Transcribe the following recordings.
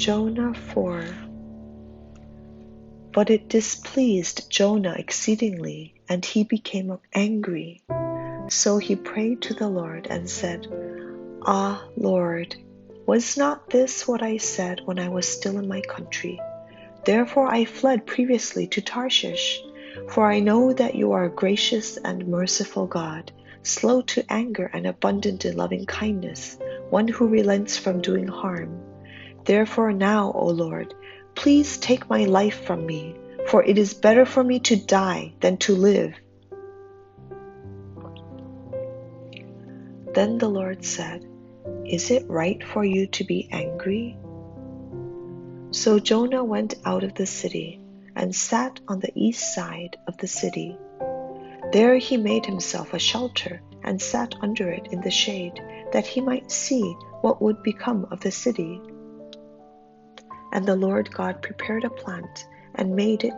Jonah 4 But it displeased Jonah exceedingly, and he became angry. So he prayed to the Lord and said, Ah, Lord, was not this what I said when I was still in my country? Therefore I fled previously to Tarshish, for I know that you are a gracious and merciful God, slow to anger and abundant in loving kindness, one who relents from doing harm. Therefore now, O Lord, please take my life from me, for it is better for me to die than to live. Then the Lord said, Is it right for you to be angry? So Jonah went out of the city and sat on the east side of the city. There he made himself a shelter and sat under it in the shade, that he might see what would become of the city. And the Lord God prepared a plant and made it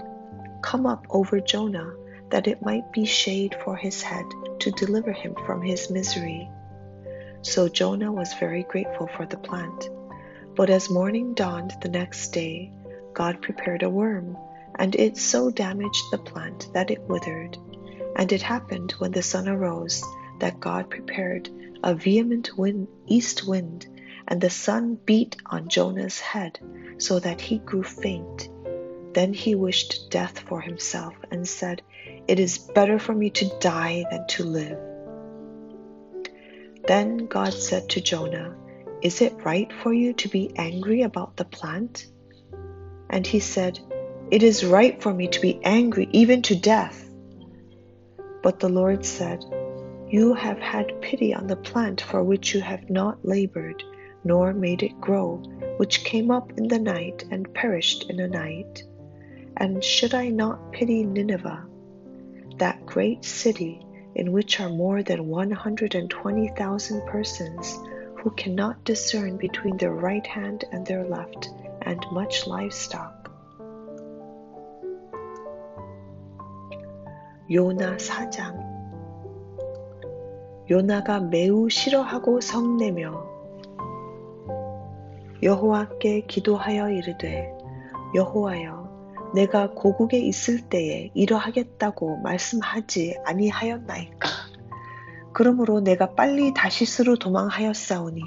come up over Jonah, that it might be shade for his head to deliver him from his misery. So Jonah was very grateful for the plant. But as morning dawned the next day, God prepared a worm, and it so damaged the plant that it withered. And it happened when the sun arose that God prepared a vehement wind, east wind, and the sun beat on Jonah's head, so that he grew faint. Then he wished death for himself and said, It is better for me to die than to live. Then God said to Jonah, Is it right for you to be angry about the plant? And he said, It is right for me to be angry even to death. But the Lord said, You have had pity on the plant for which you have not labored, nor made it grow, which came up in the night and perished in a night. And should I not pity Nineveh, that great city? in which are more than 120,000 persons who cannot discern between their right hand and their left, and much livestock. 요나 4장 요나가 매우 싫어하고 성내며 여호와께 기도하여 이르되 여호와여 내가 고국에 있을 때에 이러하겠다고 말씀하지 아니하였나이까. 그러므로 내가 빨리 다시스로 도망하였사오니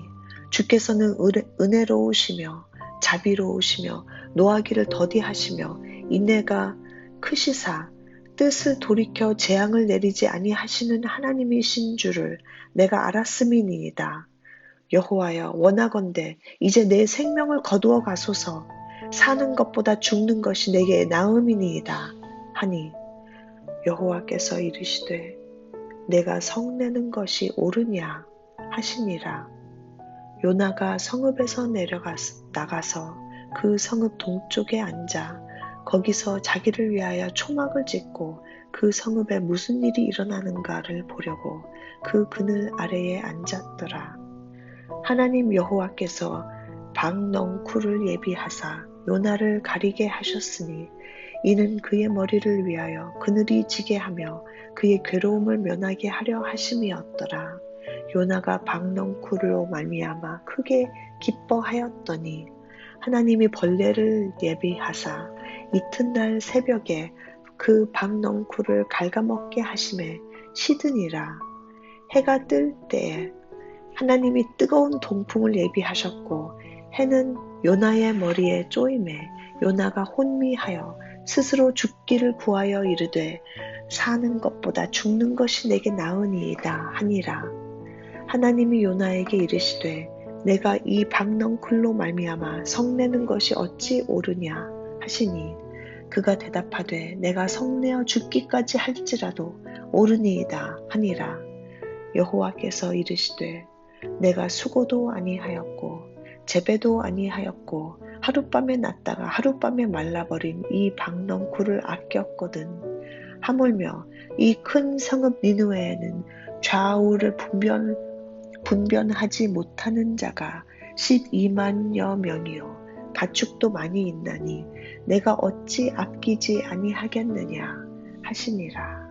주께서는 은혜, 로우시며 자비로우시며 노하기를 더디하시며 인내가 크시사 뜻을 돌이켜 재앙을 내리지 아니하시는 하나님이신 줄을 내가 알았음이니이다. 여호와여 원하건대 이제 내 생명을 거두어 가소서. 사는 것보다 죽는 것이 내게 나음이니이다. 하니 여호와께서 이르시되 내가 성내는 것이 옳으냐 하시니라. 요나가 성읍에서 내려가 나가서 그 성읍 동쪽에 앉아 거기서 자기를 위하여 초막을 짓고 그 성읍에 무슨 일이 일어나는가를 보려고 그 그늘 아래에 앉았더라. 하나님 여호와께서 박넝쿨을 예비하사 요나를 가리게 하셨으니 이는 그의 머리를 위하여 그늘이 지게 하며 그의 괴로움을 면하게 하려 하심이었더라. 요나가 박넝쿨로 말미암아 크게 기뻐하였더니 하나님이 벌레를 예비하사 이튿날 새벽에 그 박넝쿨을 갉아먹게 하심에 시드니라. 해가 뜰 때에 하나님이 뜨거운 동풍을 예비하셨고 해는 요나의 머리에 쪼임에 요나가 혼미하여 스스로 죽기를 구하여 이르되 사는 것보다 죽는 것이 내게 나으니이다 하니라. 하나님이 요나에게 이르시되 내가 이 박넝쿨로 말미암아 성내는 것이 어찌 옳으냐 하시니 그가 대답하되 내가 성내어 죽기까지 할지라도 옳으니이다 하니라. 여호와께서 이르시되 내가 수고도 아니하였고 재배도 아니하였고 하룻밤에 났다가 하룻밤에 말라버린 이 박넝쿨을 아꼈거든. 하물며 이 큰 성읍 니누에는 좌우를 분변, 분변하지 못하는 자가 12만여 명이요. 가축도 많이 있나니 내가 어찌 아끼지 아니하겠느냐 하시니라.